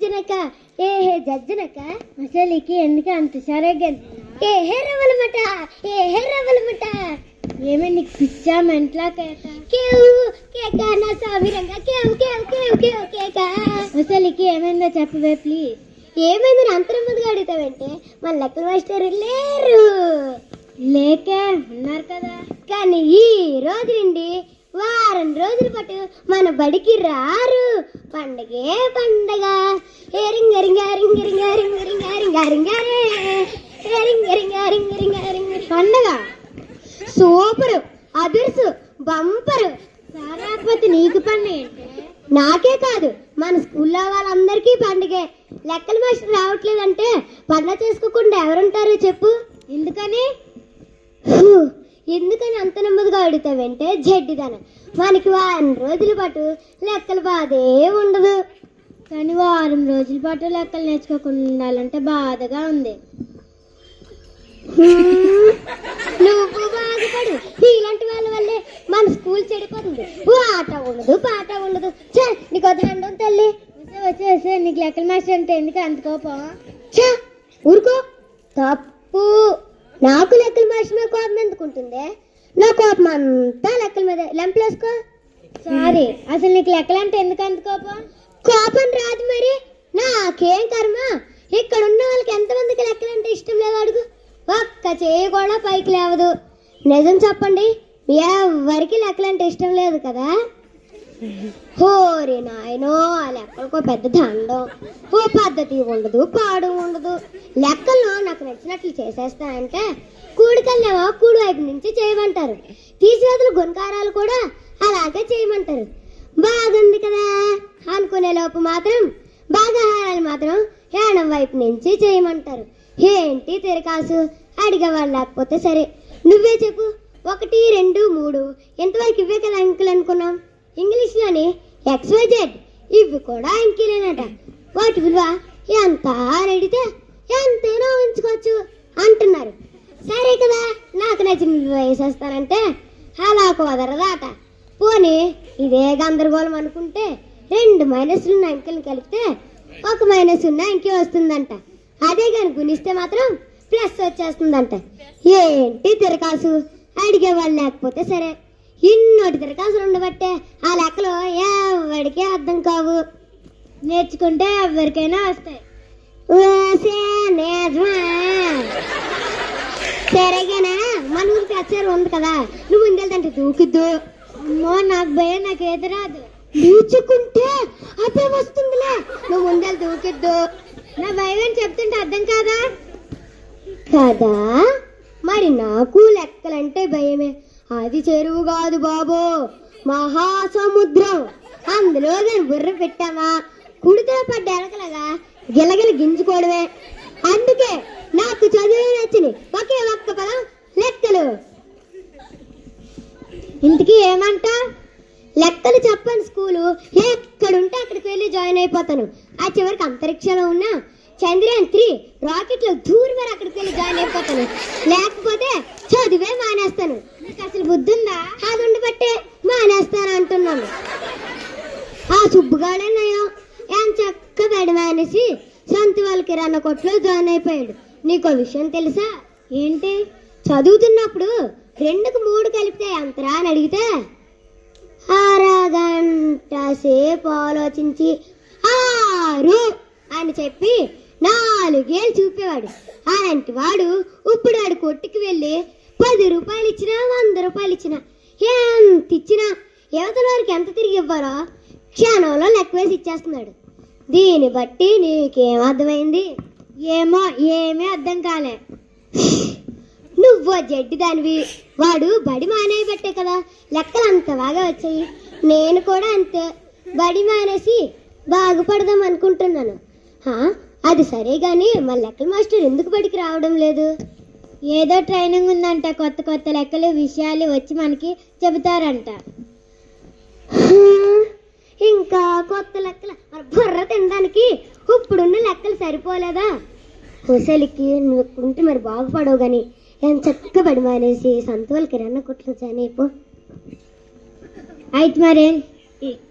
జజ్జనక? ఏ హే జజ్జనక? అసలుకి ఎందుకు అంత సరగన్ ఏ హే రవ్వలమట? ఏ హే రవ్వలమట? ఏమే నీకు పిచ్చా మెంట్లా కేక? కేవు కేక నా సామిరంగా కేవు కేవు కేవు కేవు కేక. అసలుకి ఏమైందో చెప్పవే ప్లీజ్ ఏమైంది? అంతరం ముందుగా అడుగుతావంటే? మన లెక్కల మాస్టర్ లేరు. లేకే ఉన్నారు కదా. కానీ ఈ రోజు నుండి వారం రోజుల పాటు మన బడికి రారు పండగే పండగ పండగ సూపర్ అదుర్సు బంపరు సారాపతి నీకు పండగ నాకే కాదు మన స్కూల్లో వాళ్ళందరికీ పండుగే లెక్కల మాస్టర్ రావట్లేదంటే పండగ చేసుకోకుండా ఎవరుంటారు చెప్పు ఎందుకని ఎందుకని అంత నెమ్మదిగా అడుగుతావంటే జడ్డిదన. మనకి వారం రోజుల పాటు లెక్కల బాధే ఉండదు. కానీ వారం రోజుల పాటు లెక్కలు నేర్చుకోకుండా ఉండాలంటే బాధగా ఉంది. నువ్వు బాధపడు. ఇలాంటి వాళ్ళ వల్లే మన స్కూల్ చెడిపోతుంది. ఆట ఉండదు పాట ఉండదు. చే నీకు వదిలేండం తల్లి. వచ్చేసే నీకు లెక్కల మాస్టర్ అంటే ఎందుకు అంత కోపం చే ఊరుకో. తప్పు నాకు లెక్కల మనిషి మీద కోపం ఎందుకుంటుంది? నా కోపం అంతా లెక్కల మీద. లెంపలేసుకో సారీ అసలు నీకు లెక్కలంటే ఎందుకు అంత కోపం? కోపం రాదు మరి. నాకేం కర్మ? ఇక్కడ ఉన్న వాళ్ళకి ఎంతమందికి లెక్కలంటే ఇష్టం లేదు అడుగు. ఒక్క చేయి కూడా పైకి లేవదు. నిజం చెప్పండి. ఎవరికి లెక్కలంటే ఇష్టం లేదు కదా? హోరి నాయనో ఆ లెక్కలకు పెద్ద దండం. ఓ పద్ధతి ఉండదు పాడు ఉండదు. లెక్కలు నాకు నచ్చినట్లు చేసేస్తానంటే కూడికల్లేమో కూడి వైపు నుంచి చేయమంటారు. తీసివేతలు గుణకారాలు కూడా అలాగే చేయమంటారు. బాగుంది కదా? అనుకునే లోపు మాత్రం బాగాహారాలు మాత్రం ఏడం వైపు నుంచి చేయమంటారు. ఏంటి తిరకాసు? అడిగేవాళ్ళు లేకపోతే సరే. నువ్వే చెప్పు. ఒకటి రెండు మూడు. ఇంతవరకు ఇవే కదా అంకులు అనుకున్నాం? ఇంగ్లీష్లోని ఎక్స్వైజెడ్. ఇవి కూడా అంకెలేనట వాటి విలువ ఎంత అడిగితే ఎంతైనా ఉంచుకోవచ్చు అంటున్నారు. సరే కదా నాకు నచ్చిన విలువ వేసేస్తానంటే అలా కుదరదాట. పోనీ ఇదే గందరగోళం అనుకుంటే రెండు మైనస్లు ఉన్న అంకెలు కలిపితే ఒక మైనస్ ఉన్న అంకె వస్తుందంట. అదే కానీ గుణిస్తే మాత్రం ప్లస్ వచ్చేస్తుందంట. ఏంటి తిరకాసు? అడిగేవాళ్ళు లేకపోతే సరే. ఇన్నోటి తిరకాసులు ఉండబట్టే ఆ లెక్కలు ఎవరికీ అర్థం కావు. నేర్చుకుంటే ఎవరికైనా వస్తాయి. ఓసే నిజమా సరేగానా? మన ఊరికి వచ్చారు ఉంది కదా. నువ్వు ఇంకెళ్తాంటే దూకిద్దు. అమ్మో నాకు భయం నాకు ఏది రాదు దూచుకుంటే అదే వస్తుందిలే. నువ్వు ముందలు దూకిద్దు. నా భయం అని చెప్తుంటే అర్థం కాదా? కదా? మరి నాకు లెక్కలంటే భయమే. అది చెరువు కాదు బాబు. మహాసముద్రం. అందులో నేను బుర్ర పెట్టామా కుడితో పడ్డ ఎలకలగా గిలగిల గింజుకోవడమే. అందుకే నాకు చదువు నచ్చింది ఒకే ఒక్క పదం లెక్కలు. ఇంటికి ఏమంటా? లెక్కలు చెప్పని స్కూలు ఎక్కడుంటే అక్కడికి వెళ్ళి జాయిన్ అయిపోతాను. ఆ చివరికి అంతరిక్షంలో ఉన్న చంద్రయాన్ త్రీ రాకెట్లో దూరి మరి అక్కడికి వెళ్ళి జాయిన్ అయిపోతాను. లేకపోతే చదివే మానేస్తాను. అసలు బుద్ధి ఉందా అది ఉండబట్టే మానేస్తాను అంటున్నాను. ఆ సుబ్బుగాడన్నయ్య ఏం చక్క బడి మానేసి సొంత వాళ్ళ కిరాణా కొట్లో జాయిన్ అయిపోయాడు. నీకు విషయం తెలుసా? ఏంటి? చదువుతున్నప్పుడు రెండుకు మూడు కలిపితే ఎంతరా అని అడిగితే అరగంట సేపు ఆలోచించి ఆరు అని చెప్పి నాలుగేళ్ళు చూపేవాడు. అలాంటి వాడు ఇప్పుడు వాడు కొట్టుకు వెళ్ళి పది రూపాయలు ఇచ్చినా వంద రూపాయలు ఇచ్చినా ఎంత ఇచ్చినా యువతల వారికి ఎంత తిరిగి ఇవ్వాలో క్షణంలో లెక్క వేసి ఇచ్చేస్తున్నాడు. దీన్ని బట్టి నీకేం అర్థమైంది? ఏమో ఏమీ అర్థం కాలే. నువ్వు జడ్డి దానివి. వాడు బడి మానేయబట్టే కదా లెక్కలు అంత బాగా వచ్చాయి. నేను కూడా అంతే. బడి మానేసి బాగుపడదాం అనుకుంటున్నాను. అది సరే కానీ మా లెక్కల మాస్టర్ ఎందుకు బడికి రావడం లేదు? ఏదో ట్రైనింగ్ ఉందంట కొత్త కొత్త లెక్కలు విషయాలు వచ్చి మనకి చెబుతారంట. ఇంకా కొత్త లెక్కల మరి బుర్ర తినడానికి ఇప్పుడున్న లెక్కలు సరిపోలేదా? హుసలికి నువ్వు ఉంటే మరి బాగుపడవు కానీ ఎంత చక్కగా పడి మానేసి సంతోల్ కిరాణా కొట్లు జాయిన్ అయిపో అయితే మరి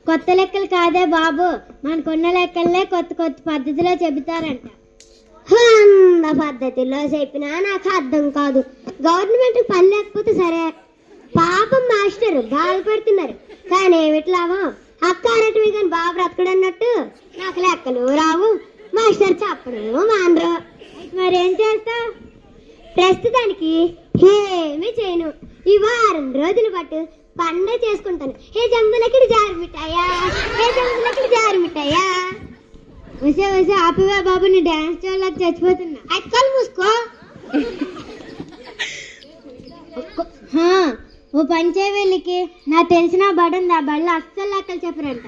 కొత్త లెక్కలు కాదే బాబు మనకున్న లెక్కలనే కొత్త కొత్త పద్ధతిలో చెబుతారంట. అంద పద్ధతిలో చెప్పినా నాకు అర్థం కాదు. గవర్నమెంట్ పని లేకపోతే సరే. పాపం మాస్టర్ బాధపడుతున్నారు కానీ ఏమిటి లాభం అక్క కానీ బాబు బ్రతకడన్నట్టు నాకు లెక్కలు రావు. మాస్టర్ చెప్పడం మానరు. మరేం చేస్తా? ప్రస్తుతానికి ఏమీ చేయను. ఈ వారం రోజుల పాటు పండగ చేసుకుంటాను. ఏ జంబులకి జారు మిఠాయా ఏ జంబులకి జారు మిఠాయా వసే వసే ఆపివా బాబు నీ డాన్స్ చూడలేక చచ్చిపోతున్నా. అక్కలు మూసుకో. ఓ పంచే వెళ్ళికి. నా తెలిసిన బడి ఉంది ఆ బడిలో అస్సలు లెక్కలు చెప్పరంట.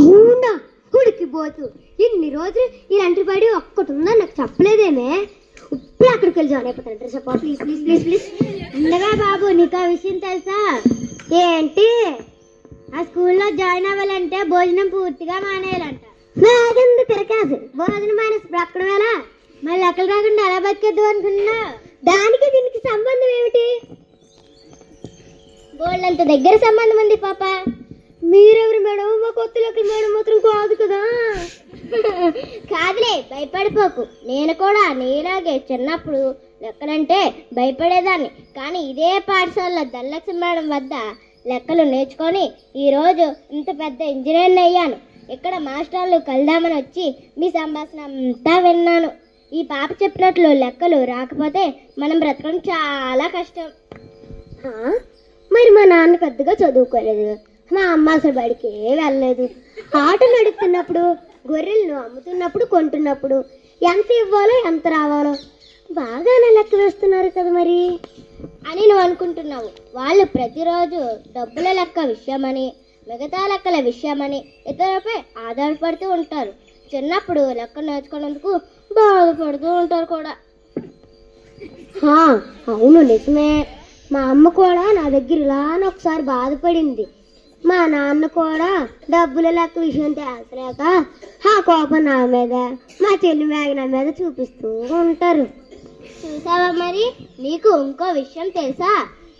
అవునా? ఉడికి పోతు ఇన్ని రోజులు ఇలాంటి బడి ఒక్కటి ఉందా? నాకు చెప్పలేదేమే. ఇప్పుడు అక్కడికి వెళ్ళి జాయిన్ అయిపోతాను. Dress please please please please ఉండగా బాబు నీకు ఆ విషయం తెలుసా? ఏంటి? ఆ స్కూల్లో జాయిన్ అవ్వాలంటే భోజనం పూర్తిగా మానేయాలంట. నాగందు తిరకాసు? భోజనం మానేసి బ్రతకడం ఎలా? మళ్ళీ అక్కడ రాకుండా ఎలా బతికేద్దు అనుకున్నా. దానికి దీనికి సంబంధం ఏమిటి? వాళ్ళంత దగ్గర సంబంధం ఉంది పాప. మీరెవరు మేడం? మా కొత్త మేడం మాత్రం కాదు కదా. కాదులే భయపడిపోకు. నేను కూడా నీలాగే చిన్నప్పుడు లెక్కలంటే భయపడేదాన్ని. కానీ ఇదే పాఠశాలలో ధనలక్ష్మి మేడం వద్ద లెక్కలు నేర్చుకొని ఈరోజు ఇంత పెద్ద ఇంజనీర్ని అయ్యాను. ఇక్కడ మాస్టర్లు కలుదామని వచ్చి మీ సంభాషణ అంతా విన్నాను. ఈ పాప చెప్పినట్లు లెక్కలు రాకపోతే మనం బ్రతకడం చాలా కష్టం. మరి మా నాన్న పెద్దగా చదువుకోలేదు. మా అమ్మ అసలు బడికి వెళ్ళలేదు. ఆటో నడుపుతున్నప్పుడు గొర్రెలను అమ్ముతున్నప్పుడు కొంటున్నప్పుడు ఎంత ఇవ్వాలో ఎంత రావాలో. బాగానే లెక్క వేస్తున్నారు కదా మరి. అని నువ్వు అనుకుంటున్నావు. వాళ్ళు ప్రతిరోజు డబ్బుల లెక్క విషయమని. మిగతా లెక్కల విషయమని ఇతరులపై ఆధారపడుతూ ఉంటారు. చిన్నప్పుడు లెక్క నేర్చుకున్నందుకు బాధపడుతూ ఉంటారు కూడా. అవును నిజమే. మా అమ్మ కూడా నా దగ్గర ఇలానే ఒకసారి బాధపడింది. మా నాన్న కూడా డబ్బుల లెక్క విషయం తేల్చలేక ఆ కోపం నా మీద మా చెల్లి మేఘన మీద చూపిస్తూ ఉంటారు. చూసావా మరి? నీకు ఇంకో విషయం తెలుసా?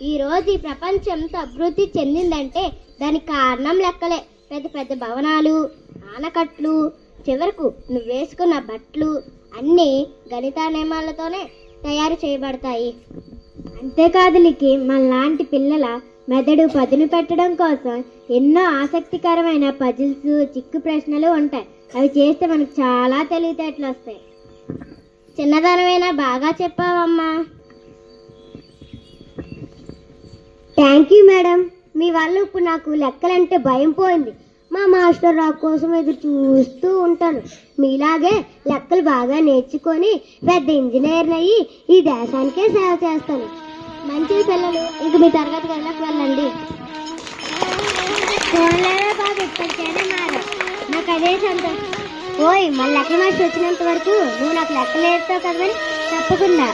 ఈరోజు ఈ ప్రపంచం ఎంత అభివృద్ధి చెందిందంటే దానికి కారణం లెక్కలే. పెద్ద పెద్ద భవనాలు ఆనకట్లు చివరకు నువ్వు వేసుకున్న బట్టలు అన్నీ గణిత నియమాలతోనే తయారు చేయబడతాయి. అంతేకాదు లికి మనలాంటి పిల్లల మెదడు పదును పెట్టడం కోసం ఎన్నో ఆసక్తికరమైన పజిల్స్ చిక్కు ప్రశ్నలు ఉంటాయి. అవి చేస్తే మనకు చాలా తెలివితేటలు వస్తాయి. చిన్నదనమైనా బాగా చెప్పావమ్మా. థ్యాంక్ యూ మేడం మీ వల్ల ఇప్పుడు నాకు లెక్కలంటే భయం పోయింది. మా మాస్టర్ రాక్ కోసం ఎదురు చూస్తూ ఉంటాను. మీలాగే లెక్కలు బాగా నేర్చుకొని పెద్ద ఇంజనీర్ అయ్యి ఈ దేశానికే సేవ చేస్తాను. మంచి పిల్లలు ఇంక మీ తరగతి గదిలోకి వెళ్ళండి. ఫోన్లోనే బాగా ఇప్పటికైనా మారు. నాకు అదే సంతోషం. ఓయ్ మళ్ళీ లెక్కల మాస్టర్ వచ్చినంత వరకు నువ్వు నాకు లెక్కలు నేర్తావు కదా తప్పకుండా.